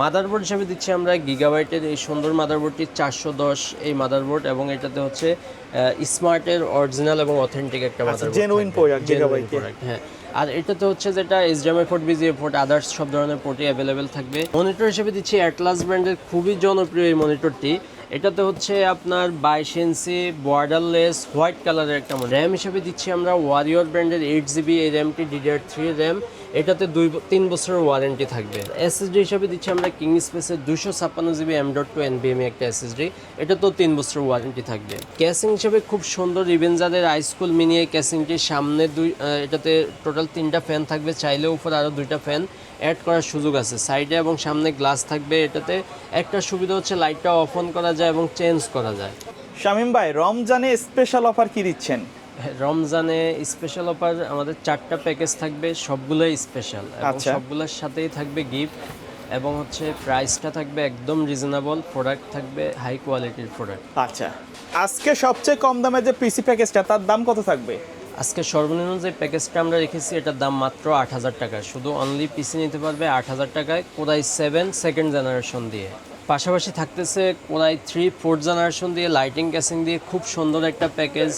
Motherboard হিসেবে দিচ্ছি আমরা গিগাবাইটের এই সুন্দর মাদারবোর্ডটি চারশো দশ এই মাদারবোর্ড এবং এটাতে হচ্ছে স্মার্টের অরিজিনাল এবং অথেন্টিক একটা মাদারবোর্ড আচ্ছা, হ্যাঁ। আর এটাতে হচ্ছে যেটা HDMI port VGA port others সব ধরনের পোর্টই অ্যাভেলেবেল থাকবে। মনিটর হিসেবে দিচ্ছি অ্যাটলাস ব্র্যান্ডের খুবই জনপ্রিয় এই মনিটরটি এটাতে হচ্ছে আপনার বাইশ ইঞ্চি বর্ডারলেস হোয়াইট কালারের একটা র্যাম হিসেবে দিচ্ছি আমরা ওয়ারিয়র ব্র্যান্ডের এইট জিবি এই র্যামটি ডিডিআর থ্রি র্যাম এটাতে দুই তিন বছরের ওয়ারেন্টি থাকবে। এসএসডি হিসেবে দিচ্ছি আমরা কিং স্পেসের দুশো ছাপ্পান্ন জিবি এম ডট টু এনবিএমই একটা এসএসডি এটা তো তিন বছরের ওয়ারেন্টি থাকবে। ক্যাসিং হিসেবে খুব সুন্দর ইভেনজারের আইস্কুল মিনি এই ক্যাসিংটির সামনে দুই এটাতে টোটাল তিনটা ফ্যান থাকবে। চাইলে উপর আরও দুইটা ফ্যান অ্যাড করার সুযোগ আছে। সাইডে এবং সামনে গ্লাস থাকবে এটাতে। একটা সুবিধা হচ্ছে লাইটটা অফ অন করা যায় এবং চেঞ্জ করা যায়। শামিম ভাই রমজানে স্পেশাল অফার কি দিচ্ছেন? রমজানে স্পেশাল অফার আমাদের চারটা প্যাকেজ থাকবে সবগুলোই স্পেশাল আচ্ছা। সবগুলোর সাথেই থাকবে গিফট এবং হচ্ছে প্রাইসটা থাকবে একদম রিজনেবল প্রোডাক্ট থাকবে হাই কোয়ালিটির প্রোডাক্ট আচ্ছা। আজকে সবচেয়ে কম দামে যে পিসি প্যাকেজটা তার দাম কত থাকবে? আজকে সর্বনিম্ন যে প্যাকেজটা আমরা রেখেছি, এটার দাম মাত্র আট হাজার টাকা। শুধু অনলি পিসি নিতে পারবে আট হাজার টাকায় কোদাই সেভেন সেকেন্ড জেনারেশন দিয়ে। পাশাপাশি থাকতেছে core i three fourth generation দিয়ে লাইটিং ক্যাসিং দিয়ে। খুব সুন্দর একটা প্যাকেজ।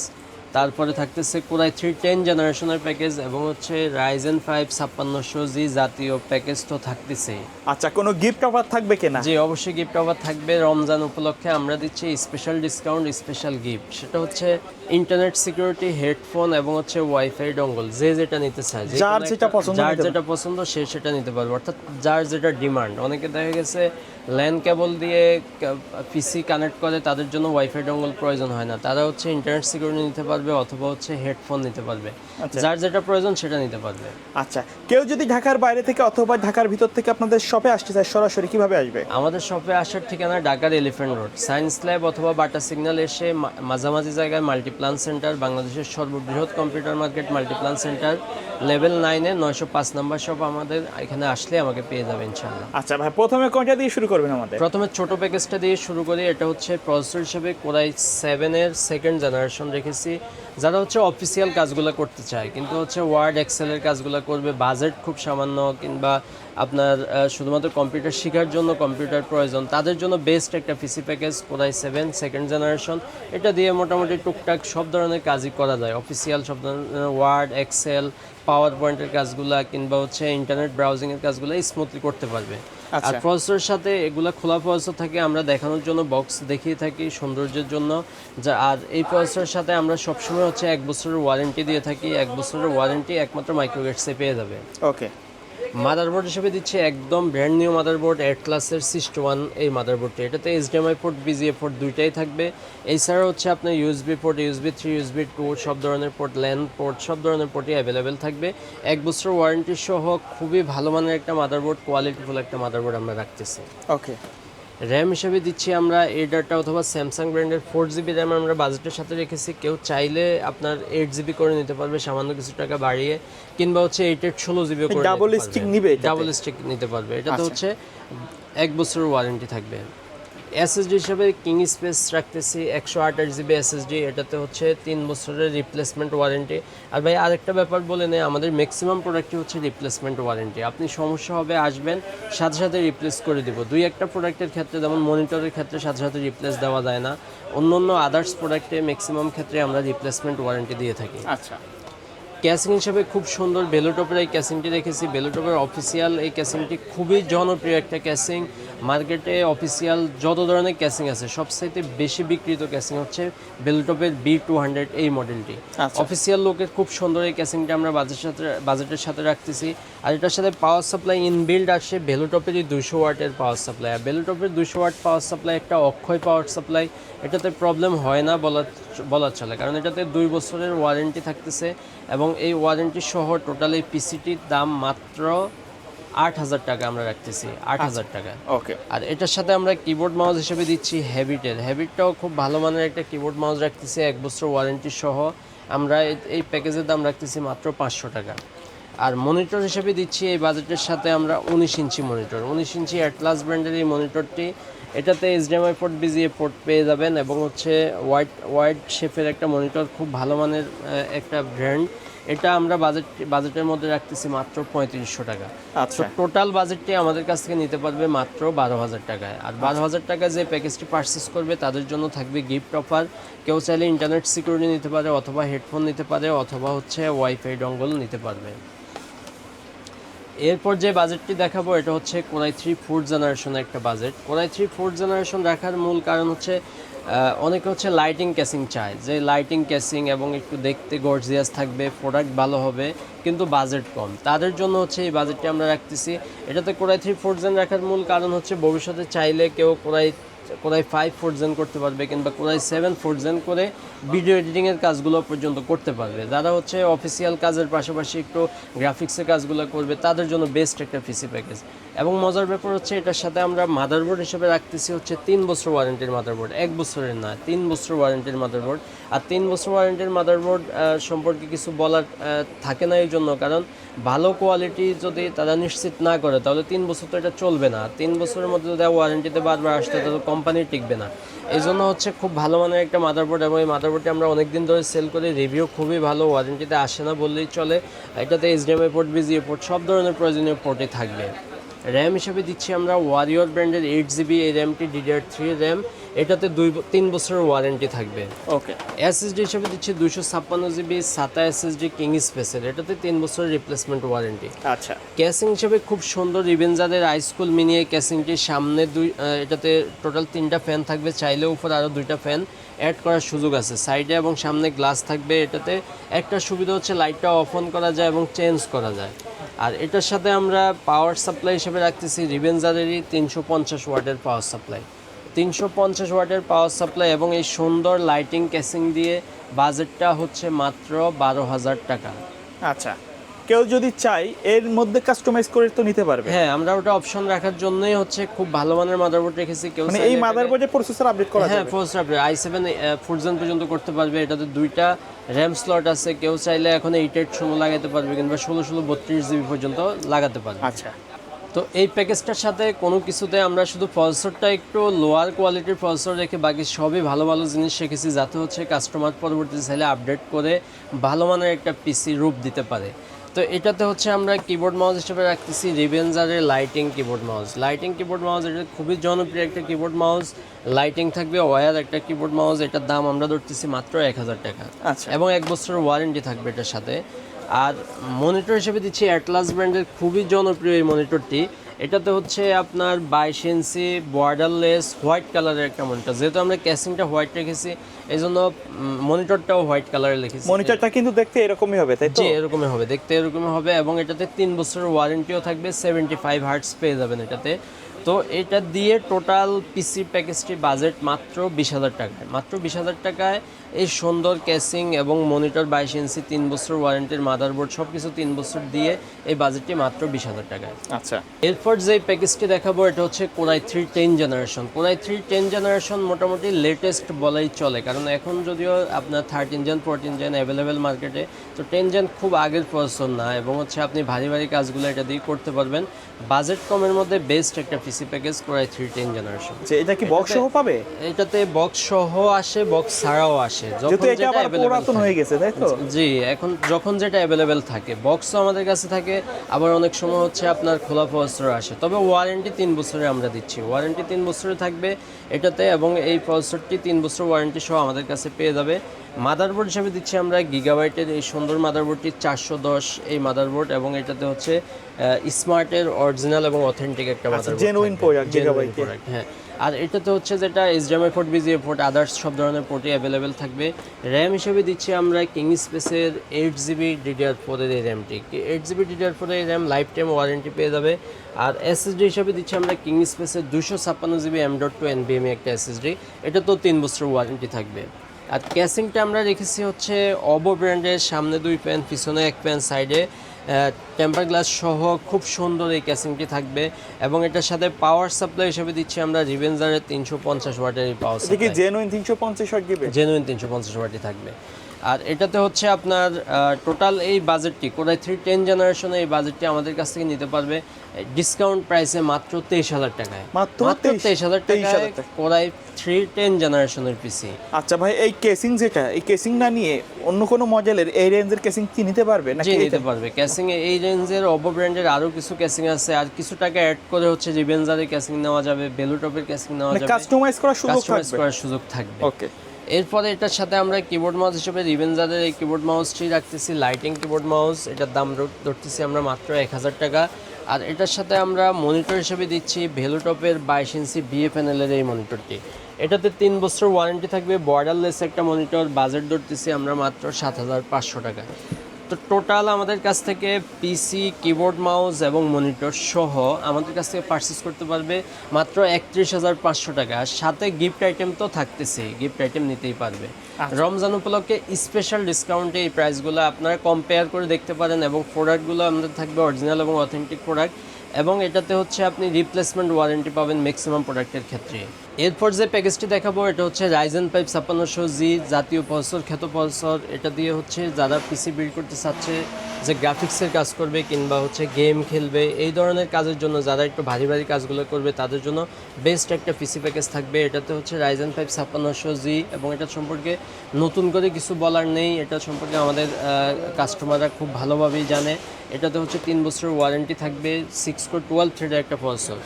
তারপরে থাকতেছে কোদাই থ্রি টেন জেনারেশনের প্যাকেজ এবং হচ্ছে রাইজেন ফাইভ ছাপ্পান্নশো জি জাতীয় প্যাকেজ তো থাকতেছে। আচ্ছা কোনো গিফট অফার থাকবে কিনা? জি অবশ্যই গিফট অফার থাকবে। রমজান উপলক্ষে আমরা দিচ্ছি স্পেশাল ডিসকাউন্ট স্পেশাল গিফট সেটা হচ্ছে ইন্টারনেট সিকিউরিটি হেডফোন এবং হচ্ছে ওয়াইফাই ডঙ্গল যে যেটা নিতে চায় যার যেটা পছন্দ যার যেটা পছন্দ সে সেটা নিতে পারবে। অর্থাৎ যার যেটা ডিমান্ড অনেকে দেখা গেছে ল্যান্ড কেবল দিয়ে পিসি কানেক্ট করে তাদের জন্য ওয়াইফাই ডঙ্গল প্রয়োজন হয় না। তারা হচ্ছে ইন্টারনেট সিকিউরিটি নিতে পারবে। অথবা হচ্ছে হেডফোন নিতে পারবে। আচ্ছা। যার যেটা প্রয়োজন সেটা নিতে পারবে। আচ্ছা কেউ যদি ঢাকার বাইরে থেকে অথবা ঢাকার ভিতর থেকে আপনাদের শপে আসতে চায় সরাসরি কীভাবে আসবে? আমাদের শপে আসার ঠিকানা ঢাকার এলিফ্যান্ট রোড সায়েন্স ল্যাব অথবা বাটা সিগন্যাল এসে মাঝামাঝি জায়গায় মাল্টিপ্লান সেন্টার বাংলাদেশের সর্ববৃহৎ computer market Multiplan Center level নাইনে নয়শো পাঁচ নাম্বার শপ আমাদের এখানে আসলে আমাকে পেয়ে যাবে ইনশাল্লাহ আচ্ছা ভাই প্রথমে কোনটা দিয়ে শুরু করবেন আমাদের? প্রথমে ছোট প্যাকেজটা দিয়ে শুরু করি এটা হচ্ছে প্রসেসর হিসেবে কোরাই সেভেনের সেকেন্ড জেনারেশন রেখেছি। যারা হচ্ছে অফিসিয়াল কাজগুলো করতে চায়, কিন্তু হচ্ছে ওয়ার্ড এক্সেলের কাজগুলো করবে বাজেট খুব সামান্য কিংবা আপনার শুধুমাত্র কম্পিউটার শেখার জন্য কম্পিউটার প্রয়োজন, তাদের জন্য বেস্ট একটা PC package core i seven second generation এটা দিয়ে মোটামুটি টুকটাক সব ধরনের কাজই করা যায়। অফিসিয়াল সব ধরনের ওয়ার্ড এক্সেল পাওয়ার পয়েন্টের কাজগুলো কিংবা হচ্ছে ইন্টারনেট ব্রাউজিংয়ের কাজগুলো স্মুথলি করতে পারবে। আর প্রসেসর প্রসেসরের সাথে এগুলা খোলা প্রসেসর থাকে আমরা দেখানোর জন্য বক্স দেখিয়ে থাকি সৌন্দর্যের জন্য। যা আর এই প্রসেসরের সাথে আমরা সবসময় হচ্ছে এক বছরের ওয়ারেন্টি দিয়ে থাকি এক বছরের ওয়ারেন্টি একমাত্র মাইক্রোগেটসে পেয়ে যাবে। ওকে। মাদারবোর্ড হিসেবে দিচ্ছে একদম ব্র্যান্ড নিউ মাদারবোর্ড ক্লাসের সিক্সটি ওয়ান এই মাদারবোর্ডটি এটাতে এইচডিএমআই পোর্ট বিজিএ পোর্ট দুইটাই থাকবে। এছাড়া হচ্ছে আপনার USB port USB three USB two সব ধরনের পোর্ট ল্যান পোর্ট সব ধরনের পোর্টই অ্যাভেলেবেল থাকবে। এক বছর ওয়ারেন্টি সহ খুবই ভালো মানের একটা মাদারবোর্ড কোয়ালিটিফুল একটা মাদারবোর্ড আমরা রাখতেছি। ওকে র্যাম হিসেবে দিচ্ছি আমরা এই ডাটা অথবা স্যামসাং ব্র্যান্ডের ফোর জিবি র্যাম আমরা বাজেটের সাথে রেখেছি। কেউ চাইলে আপনার এইট জিবি করে নিতে পারবে সামান্য কিছু টাকা বাড়িয়ে কিংবা হচ্ছে এইট এইট ষোলো জিবি করে ডাবল স্টিক নিবে ডাবল স্টিক নিতে পারবে। এটা তো হচ্ছে এক বছরের ওয়ারেন্টি থাকবে। এসএসডি হিসাবে কিং স্পেস রাখতেছি একশো আঠাশ জিবি এসএসডি এটাতে হচ্ছে তিন বছরের রিপ্লেসমেন্ট ওয়ারেন্টি আর ভাই আরেকটা ব্যাপার বলে নেই আমাদের ম্যাক্সিমাম প্রোডাক্টই হচ্ছে রিপ্লেসমেন্ট ওয়ারেন্টি আপনি সমস্যা হবে আসবেন সাথে সাথে রিপ্লেস করে দিব। দুই একটা প্রোডাক্টের ক্ষেত্রে যেমন মনিটরের ক্ষেত্রে সাথে সাথে রিপ্লেস দেওয়া যায় না। অন্য অন্য আদার্স প্রোডাক্টে ম্যাক্সিমাম ক্ষেত্রে আমরা রিপ্লেসমেন্ট ওয়ারেন্টি দিয়ে থাকি। আচ্ছা। ক্যাসিং হিসাবে খুব সুন্দর বেলোটপের এই ক্যাসিংটি রেখেছি বেলোটপের অফিসিয়াল এই ক্যাসিংটি খুবই জনপ্রিয় একটা ক্যাসিং মার্কেটে অফিসিয়াল যত ধরনের ক্যাসিং আছে সবচাইতে বেশি বিক্রিত ক্যাসিং হচ্ছে বেলোটপের বি টু হান্ড্রেড এই মডেলটি আচ্ছা। অফিসিয়াল লোকের খুব সুন্দর এই ক্যাসিংটা আমরা বাজেটের সাথে বাজেটের সাথে রাখতেছি। আর এটার সাথে পাওয়ার সাপ্লাই ইনবিল্ড আসে বেলোটপেরই দুশো ওয়াটের পাওয়ার সাপ্লাই আর বেলোটপের দুশো ওয়াট পাওয়ার সাপ্লাই একটা অক্ষয় পাওয়ার সাপ্লাই এটাতে প্রবলেম হয় না বলা বলা চলে। কারণ এটাতে দুই বছরের ওয়ারেন্টি থাকতেছে এবং এই ওয়ারেন্টি সহ টোটাল এই পিসিটির দাম মাত্র আট হাজার টাকা আমরা রাখতেছি আট হাজার টাকা। ওকে। আর এটার সাথে আমরা কিবোর্ড মাউস হিসেবে দিচ্ছি হ্যাবিটের হ্যাবিটটাও খুব ভালো মানের একটা কিবোর্ড মাউস রাখতেছি এক বছর ওয়ারেন্টি সহ। আমরা এই- এই প্যাকেজের দাম রাখতেছি মাত্র পাঁচশো টাকা। আর মনিটর হিসেবে দিচ্ছি এই বাজেটের সাথে আমরা উনিশ ইঞ্চি মনিটর উনিশ ইঞ্চি অ্যাটলাস ব্র্যান্ডের এই মনিটরটি এটাতে এইচডিএমআই পোর্ট বিজিএ পোর্ট পেয়ে যাবেন এবং হচ্ছে হোয়াইট হোয়াইট শেপের একটা মনিটর খুব ভালো মানের একটা ব্র্যান্ড এটা আমরা বাজেট বাজেটের মধ্যে রাখতেছি মাত্র পঁয়ত্রিশশো টাকা। আচ্ছা। টোটাল বাজেটটি আমাদের কাছ থেকে নিতে পারবে মাত্র বারো হাজার টাকায়। আর বারো হাজার টাকায় যে প্যাকেজটি পারচেস করবে তাদের জন্য থাকবে গিফট অফার কেউ চাইলে ইন্টারনেট সিকিউরিটি নিতে পারে অথবা হেডফোন নিতে পারে অথবা হচ্ছে ওয়াইফাই ডঙ্গল নিতে পারবে। এরপর যে বাজেটটি দেখাবো এটা হচ্ছে কোরাই থ্রি ফোর্থ জেনারেশনের একটা budget core i three fourth generation রাখার মূল কারণ হচ্ছে অনেকে হচ্ছে লাইটিং ক্যাসিং চায়। যে লাইটিং ক্যাসিং এবং একটু দেখতে গর্জিয়াস থাকবে প্রোডাক্ট ভালো হবে, কিন্তু বাজেট কম। তাদের জন্য হচ্ছে এই বাজেটটি আমরা রাখতেছি। এটাতে কোরাই থ্রি ফোর জেন রাখার মূল কারণ হচ্ছে ভবিষ্যতে চাইলে কেউ core i core i five four gen করতে পারবে কিংবা core i seven four gen করে ভিডিও এডিটিংয়ের কাজগুলো পর্যন্ত করতে পারবে। যারা হচ্ছে অফিসিয়াল কাজের পাশাপাশি একটু গ্রাফিক্সের কাজগুলো করবে, তাদের জন্য বেস্ট একটা পিসি প্যাকেজ এবং মজার ব্যাপার হচ্ছে এটার সাথে আমরা মাদারবোর্ড হিসেবে রাখতেছি হচ্ছে তিন বছর ওয়ারেন্টির মাদারবোর্ড এক বছরের না, তিন বছর ওয়ারেন্টির মাদারবোর্ড আর তিন বছর ওয়ারেন্টির মাদারবোর্ড সম্পর্কে কিছু বলার থাকে না এই জন্য কারণ ভালো কোয়ালিটি যদি তারা নিশ্চিত না করে, তাহলে তিন বছর তো এটা চলবে না। তিন বছরের মধ্যে যদি ওয়ারেন্টিতে বারবার আসতে তাহলে কোম্পানি টিকবে না। এই জন্য হচ্ছে খুব ভালো মানের একটা মাদারবোর্ড এবং এই মাদারবোর্ডটি আমরা অনেক দিন ধরে সেল করি রিভিউ খুবই ভালো ওয়ারেন্টিতে আসে না বললেই চলে। এটাতে এইচডিএমআই পোর্ট বিজিএ পোর্ট সব ধরনের প্রয়োজনীয় পোর্টে থাকবে। র্যাম হিসেবে দিচ্ছি আমরা ওয়ারিয়র ব্র্যান্ডের এইট জিবি এই র্যামটি ডিডিআর থ্রি র্যাম এটাতে দুই তিন বছরের ওয়ারেন্টি থাকবে। ওকে। এসএসডি হিসেবে দিচ্ছি দুশো ছাপ্পান্ন জিবি সাতা এসএসডি কিং স্পেসের। এটাতে তিন বছরের রিপ্লেসমেন্ট ওয়ারেন্টি আচ্ছা। ক্যাসিং হিসেবে খুব সুন্দর রিভেঞ্জারের হাইস্কুল মিনিয়ে ক্যাসিংটির সামনে দুই এটাতে টোটাল তিনটা ফ্যান থাকবে। চাইলে উপর আরও দুইটা ফ্যান অ্যাড করার সুযোগ আছে। সাইডে এবং সামনে গ্লাস থাকবে এটাতে। একটা সুবিধা হচ্ছে লাইটটা অফ অন করা যায় এবং চেঞ্জ করা যায়। আর এটার সাথে আমরা পাওয়ার সাপ্লাই হিসেবে রাখতেছি। রিভেঞ্জারেরই তিনশো পঞ্চাশ ওয়াটের পাওয়ার সাপ্লাই তিনশো পঞ্চাশ ওয়াটের পাওয়ার সাপ্লাই এবং এই সুন্দর লাইটিং ক্যাসিং দিয়ে বাজেটটা হচ্ছে মাত্র বারো হাজার টাকা। আচ্ছা কেউ যদি চাই এর মধ্যে কাস্টমাইজ করে তো নিতে পারবে। হ্যাঁ আমরা ওটা অপশন রাখার জন্যই হচ্ছে খুব ভালো মানের মাদারবোর্ড রেখেছি কেউ মানে এই মাদারবোর্ডে প্রসেসর আপডেট করা হ্যাঁ force update I seven four gen পর্যন্ত করতে পারবে এটাতে দুইটা র্যাম স্লট আছে কেউ চাইলে এখন এইট এইট ষোলো লাগাতে পারবে কিংবা ষোলো ষোলো বত্রিশ জিবি পর্যন্ত লাগাতে পারবে। আচ্ছা। তো এই প্যাকেজটার সাথে কোনো কিছুতে আমরা শুধু প্রসেসরটা একটু লোয়ার কোয়ালিটির প্রসেসর রেখে বাকি সবই ভালো ভালো জিনিস শিখেছি যাতে হচ্ছে কাস্টমার পরবর্তী চাইলে আপডেট করে ভালো মানের একটা পিসি রূপ দিতে পারে। তো এটাতে হচ্ছে আমরা কিবোর্ড মাউস হিসেবে রাখতেছি রিভেঞ্জারের lighting keyboard mouse lighting keyboard mouse এটা খুবই জনপ্রিয় একটা কিবোর্ড মাউস লাইটিং থাকবে ওয়ার একটা কিবোর্ড মাউস এটার দাম আমরা ধরতেছি মাত্র এক হাজার টাকা। আচ্ছা। এবং এক বছরের ওয়ারেন্টি থাকবে এটার সাথে। আর মনিটর হিসেবে দিচ্ছি অ্যাটলাস ব্র্যান্ডের খুবই জনপ্রিয় এই মনিটরটি। এটাতে হচ্ছে আপনার বাইশ ইঞ্চি বর্ডারলেস হোয়াইট কালারের একটা মনিটর। যেহেতু আমরা ক্যাসিংটা হোয়াইট রেখেছি এই জন্য মনিটরটাও হোয়াইট কালারে লিখেছি মনিটরটা কিন্তু দেখতে এরকমই হবে তাই তো? জি এরকমই হবে দেখতে এরকমই হবে এবং এটাতে তিন বছরের ওয়ারেন্টিও থাকবে সেভেন্টি ফাইভ হার্টস পেয়ে যাবেন এটাতে। তো এটা দিয়ে টোটাল পিসি প্যাকেজটি বাজেট মাত্র বিশ হাজার টাকায়। মাত্র বিশ হাজার টাকায় এই সুন্দর ক্যাসিং এবং মনিটর বাইশ ইঞ্চি তিন বছর ওয়ারেন্টির মাদারবোর্ড সব কিছু তিন বছর দিয়ে এই বাজেটটি মাত্র বিশ হাজার টাকায়। আচ্ছা। এরপর যে প্যাকেজটি দেখাবো এটা হচ্ছে core i three ten generation core i three ten generation মোটামুটি লেটেস্ট বলাই চলে কারণ এখন যদিও আপনার thirteen gen fourteen gen available মার্কেটে তো টেন জেন খুব আগের প্রসেসর না এবং হচ্ছে আপনি ভারী ভারী কাজগুলো এটা দিয়ে করতে পারবেন। বাজেট কমের মধ্যে বেস্ট একটা PC package core i three ten generation এটা কি বক্স সহ পাবে? এটাতে বক্স সহ আসে বক্স ছাড়াও আসে। যেহেতু যখন এটা আবার পুরাতন হয়ে গেছে তাই তো? জি এখন যখন যেটা অ্যাভেলেবেল থাকে বক্সও আমাদের কাছে থাকে আবার অনেক সময় হচ্ছে আপনার খোলা প্রসেসর আসে। তবে ওয়ারেন্টি তিন বছরে আমরা দিচ্ছি। ওয়ারেন্টি তিন বছরে থাকবে এটাতে এবং এই প্রসেসরটি তিন বছর ওয়ারেন্টি সহ আমাদের কাছে পেয়ে যাবে। মাদারবোর্ড হিসেবে দিচ্ছি আমরা গিগাবাইটের এই সুন্দর মাদারবোর্ডটি চারশো দশ এই মাদারবোর্ড এবং এটাতে হচ্ছে স্মার্টের অরিজিনাল এবং অথেন্টিক একটা মাদারবোর্ড এর। প্রোডাক্ট হ্যাঁ। আর এটাতে হচ্ছে যেটা HDMI port VGA port others সব ধরনের পোর্টই অ্যাভেলেবেল থাকবে। র্যাম হিসেবে দিচ্ছি আমরা কিং স্পেসের এইট জিবি ডিডিআর ফোরের এই র্যামটি এইট জিবি ডিডিআর ফোরের এই র্যাম লাইফ টাইম ওয়ারেন্টি পেয়ে যাবে। আর এসএসডি হিসেবে দিচ্ছি আমরা কিং স্পেসের দুশো ছাপ্পান্ন জিবি এম ডট টু এনবিএমই একটা এসএসডি এটা তো তিন বছর ওয়ারেন্টি থাকবে। আর ক্যাসিংটা আমরা রেখেছি হচ্ছে অবো ব্র্যান্ডের সামনে দুই প্যান পিছনে এক প্যান সাইডে টেম্পার গ্লাস সহ খুব সুন্দর এই ক্যাসিংটি থাকবে এবং এটার সাথে পাওয়ার সাপ্লাই হিসেবে দিচ্ছি আমরা রিভেঞ্জারের তিনশো পঞ্চাশ ওয়াটের এই পাওয়ার সাপ্লাই জেনুইন তিনশো পঞ্চাশ ওয়াট দিবে? জেনুইন তিনশো পঞ্চাশ ওয়াটই থাকবে। আর এটাতে হচ্ছে আপনার টোটাল এই বাজেটটি কোরাই থ্রি টেন জেনারেশনে এই বাজেটটি আমাদের কাছ থেকে নিতে পারবে ডিসকাউন্ট প্রাইসে মাত্র তেইশ হাজার টাকায়। মাত্র তেইশ হাজার 23,000 টাকায় টাকা। কোরাই থ্রি টেন জেনারেশনের পিসি আচ্ছা ভাই এই কেসিং যেটা এই কেসিং না নিয়ে অন্য কোনো মডেলের এই রেঞ্জের কেসিং কি নিতে পারবে নাকি নিতে পারবে। ক্যাসিং এ এই রেঞ্জের অবো ব্র্যান্ডের আরও কিছু ক্যাসিং আছে আর কিছু টাকা অ্যাড করে হচ্ছে রিভেঞ্জারের ক্যাসিং নেওয়া যাবে বেলুটপের ক্যাসিং নেওয়া মানে যাবে। কাস্টমাইজ করার সুযোগ কাস্টমাইজ করার সুযোগ থাকবে। ওকে এরপরে এটার সাথে আমরা কিবোর্ড মাউস হিসেবে রিভেঞ্জারের এই কিবোর্ড মাউসটি রাখতেছি লাইটিং কিবোর্ড মাউস এটার দাম ধর- ধরতেছি আমরা মাত্র এক হাজার টাকা। আর এটার সাথে আমরা মনিটর হিসেবে দিচ্ছি ভেলোটপের বাইশ ইঞ্চি বিএ প্যানেলের এই মনিটরটি এটাতে তিন বছর ওয়ারেন্টি থাকবে বর্ডারলেস একটা মনিটর বাজেট ধরতেছি আমরা মাত্র সাত হাজার পাঁচশো টাকা। তো টোটাল আমাদের কাছ থেকে পিসি কিবোর্ড মাউস এবং মনিটর সহ আমাদের কাছ থেকে পারচেস করতে পারবে মাত্র একত্রিশ হাজার পাঁচশো টাকা। সাথে গিফট আইটেম তো থাকতেছেই গিফট আইটেম নিতেই পারবে। রমজান উপলক্ষে স্পেশাল ডিসকাউন্টে এই প্রাইসগুলো আপনারা কম্পেয়ার করে দেখতে পারেন এবং প্রোডাক্টগুলো আমাদের থাকবে অরিজিনাল এবং অথেন্টিক প্রোডাক্ট এবং এটাতে হচ্ছে আপনি রিপ্লেসমেন্ট ওয়ারেন্টি পাবেন ম্যাক্সিমাম প্রোডাক্টের ক্ষেত্রে। এরপর যে প্যাকেজটি দেখাবো, এটা হচ্ছে রাইজেন পাইপ ছাপ্পান্নশো জি জাতীয় পলসর খ্যাত পলসর এটা দিয়ে হচ্ছে যারা পিসি বিল্ড করতে চাচ্ছে, যে গ্রাফিক্সের কাজ করবে কিংবা হচ্ছে গেম খেলবে, এই ধরনের কাজের জন্য, যারা একটু ভারী ভারী কাজগুলো করবে, তাদের জন্য বেস্ট একটা পিসি প্যাকেজ থাকবে। এটাতে হচ্ছে রাইজেন ফাইভ ছাপ্পান্নশো জি এবং এটা সম্পর্কে নতুন করে কিছু বলার নেই। এটা সম্পর্কে আমাদের কাস্টমাররা খুব ভালোভাবেই জানে। এটাতে হচ্ছে তিন বছরের ওয়ারেন্টি থাকবে সিক্স কোর টুয়েলভ থ্রেডের একটা প্রসেসর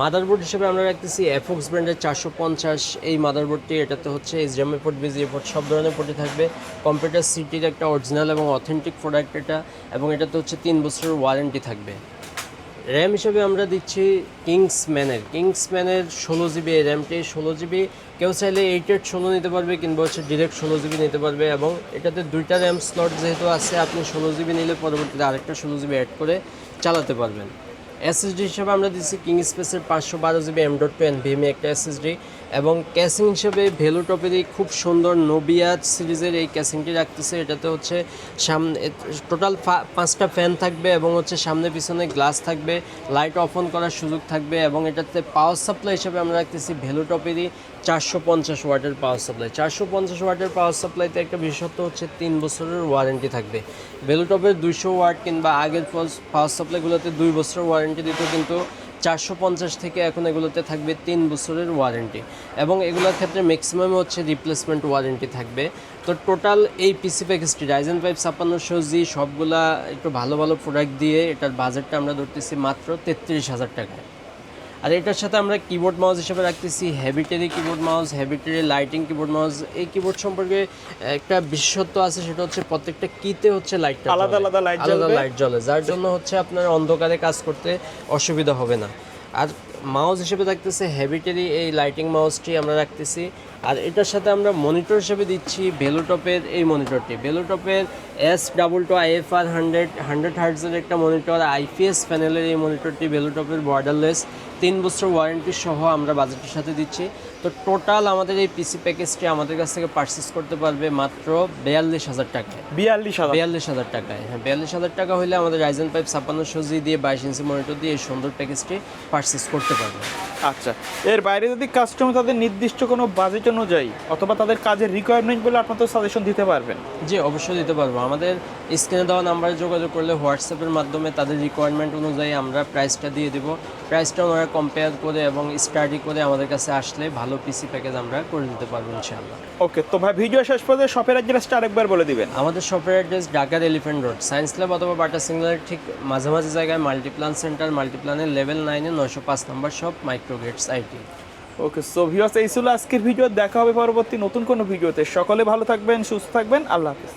মাদারবোর্ড হিসেবে আমরা রাখতেছি এফক্স ব্র্যান্ডের চারশো পঞ্চাশ। এই মাদারবোর্ডটি এটাতে হচ্ছে এইচডিএমআই পোর্ট বিজিএ পোর্ট সব ধরনের পোর্টে থাকবে। কম্পিউটার সিটির একটা অরিজিনাল এবং অথেন্টিক প্রোডাক্ট এটা, এবং এটাতে হচ্ছে তিন বছরের ওয়ারেন্টি থাকবে। র্যাম হিসেবে আমরা দিচ্ছি কিংসম্যানের। কিংসম্যানের কিংস ম্যানের ষোলো জিবি এই র্যামটি, ষোলো জিবি, কেউ চাইলে এইটেড ষোলো নিতে পারবে কিংবা হচ্ছে ডিরেক্ট ষোলো জিবি নিতে পারবে এবং এটাতে দুইটা র্যাম স্লট যেহেতু আছে, আপনি ষোলো জিবি নিলে পরবর্তীতে আরেকটা ষোলো জিবি অ্যাড করে চালাতে পারবেন। এসএসডি হিসেবে আমরা দিচ্ছি কিং স্পেসের পাঁচশো বারো GB M dot two NVMe একটা এসএসডি। এবং ক্যাসিং হিসেবে ভেলু টপেরই খুব সুন্দর নোবিয়াজ সিরিজের এই ক্যাসিংটি রাখতেছে। এটাতে হচ্ছে সামনে টোটাল পাঁচটা ফ্যান থাকবে এবং হচ্ছে সামনে পিছনে গ্লাস থাকবে লাইট অফ অন করার সুযোগ থাকবে এবং এটাতে পাওয়ার সাপ্লাই হিসেবে আমরা রাখতেছি ভেলু টপেরই চারশো পঞ্চাশ ওয়াটের পাওয়ার সাপ্লাই চারশো পঞ্চাশ ওয়াটের পাওয়ার সাপ্লাইতে একটা বিশেষত্ব হচ্ছে তিন বছরের ওয়ারেন্টি থাকবে। ভেলু টপের দুইশো ওয়াট কিংবা আগের পাওয়ার সাপ্লাইগুলোতে দুই বছরের ওয়ারেন্টি দিত কিন্তু চারশো পঞ্চাশ থেকে এখন এগুলোতে থাকবে তিন বছরের ওয়ারেন্টি। এবং এগুলোর ক্ষেত্রে ম্যাক্সিমাম হচ্ছে রিপ্লেসমেন্ট ওয়ারেন্টি থাকবে। তো টোটাল এই পিসি প্যাকেজটি রাইজেন ফাইভ ছাপ্পান্নশো জি সবগুলা একটু ভালো ভালো প্রোডাক্ট দিয়ে এটার বাজেটটা আমরা ধরতেছি মাত্র তেত্রিশ হাজার টাকায়। আর এটার সাথে আমরা কিবোর্ড মাউস হিসেবে রাখতেছি হ্যাবিটেরি কিবোর্ড মাউস হ্যাবিটেরি লাইটিং কিবোর্ড মাউস এই কিবোর্ড সম্পর্কে একটা বিশেষত্ব আছে সেটা হচ্ছে প্রত্যেকটা কিতে হচ্ছে লাইটটা আলাদা আলাদা light আলাদা লাইট জ্বলে যার জন্য হচ্ছে আপনার অন্ধকারে কাজ করতে অসুবিধা হবে না। আর মাউস হিসেবে থাকতেছে হ্যাবিটেরি এই লাইটিং মাউসটি আমরা রাখতেছি। আর এটার সাথে আমরা মনিটর হিসেবে দিচ্ছি ভেলোটপের এই মনিটরটি ভেলোটপের S double two I F R hundred hundred হার্টসের একটা মনিটর আইপিএস প্যানেলের এই মনিটরটি ভেলোটপের বর্ডারলেস তিন বছর ওয়ারেন্টি সহ আমরা বাজেটের সাথে দিচ্ছি। তো টোটাল আমাদের এই পিসি প্যাকেজটি আমাদের কাছ থেকে পারচেস করতে পারবে মাত্র বিয়াল্লিশ হাজার টাকায়। বিয়াল্লিশ বিয়াল্লিশ হাজার টাকায়। হ্যাঁ বিয়াল্লিশ হাজার টাকা হলে আমাদের রাইজেন পাইপ ছাপ্পান্ন সজি দিয়ে বাইশ ইঞ্চি মনিটর দিয়ে এই সুন্দর প্যাকেজটি পারচেস করতে পারবে। আচ্ছা এর বাইরে যদি কাস্টমার তাদের নির্দিষ্ট কোনো বাজেট অনুযায়ী অথবা তাদের কাজের রিকোয়ারমেন্ট বলে আপনার তো সাজেশন দিতে পারবেন। জি অবশ্যই দিতে পারব। আমাদের স্ক্রিনে দেওয়া নাম্বারে যোগাযোগ করলে হোয়াটসঅ্যাপের মাধ্যমে তাদের রিকোয়ারমেন্ট অনুযায়ী আমরা প্রাইসটা দিয়ে দেবো। প্রাইসটা ওনারা কম্পেয়ার করে এবং স্টাডি করে আমাদের কাছে আসলে ভালো পিসি প্যাকেজ আমরা করে দিতে পারব ইনশাআল্লাহ। ওকে তো ভাই ভিডিও শেষ পর্যন্ত শপের অ্যাড্রেসটা আরেকবার বলে দিবেন। আমাদের শপের অ্যাড্রেস ঢাকার এলিফেন্ট রোড সায়েন্স ল্যাব অথবা বাটা সিগন্যালের ঠিক মাঝামাঝি জায়গায় মাল্টিপ্লান সেন্টার মাল্টিপ্লানের লেভেল নাইনে নশো পাঁচ নম্বর শপ ওকে সো ভিউয়ার্স এই ছিল আজকের ভিডিও দেখা হবে পরবর্তী নতুন কোনো ভিডিওতে সকলে ভালো থাকবেন, সুস্থ থাকবেন। আল্লাহ হাফিজ।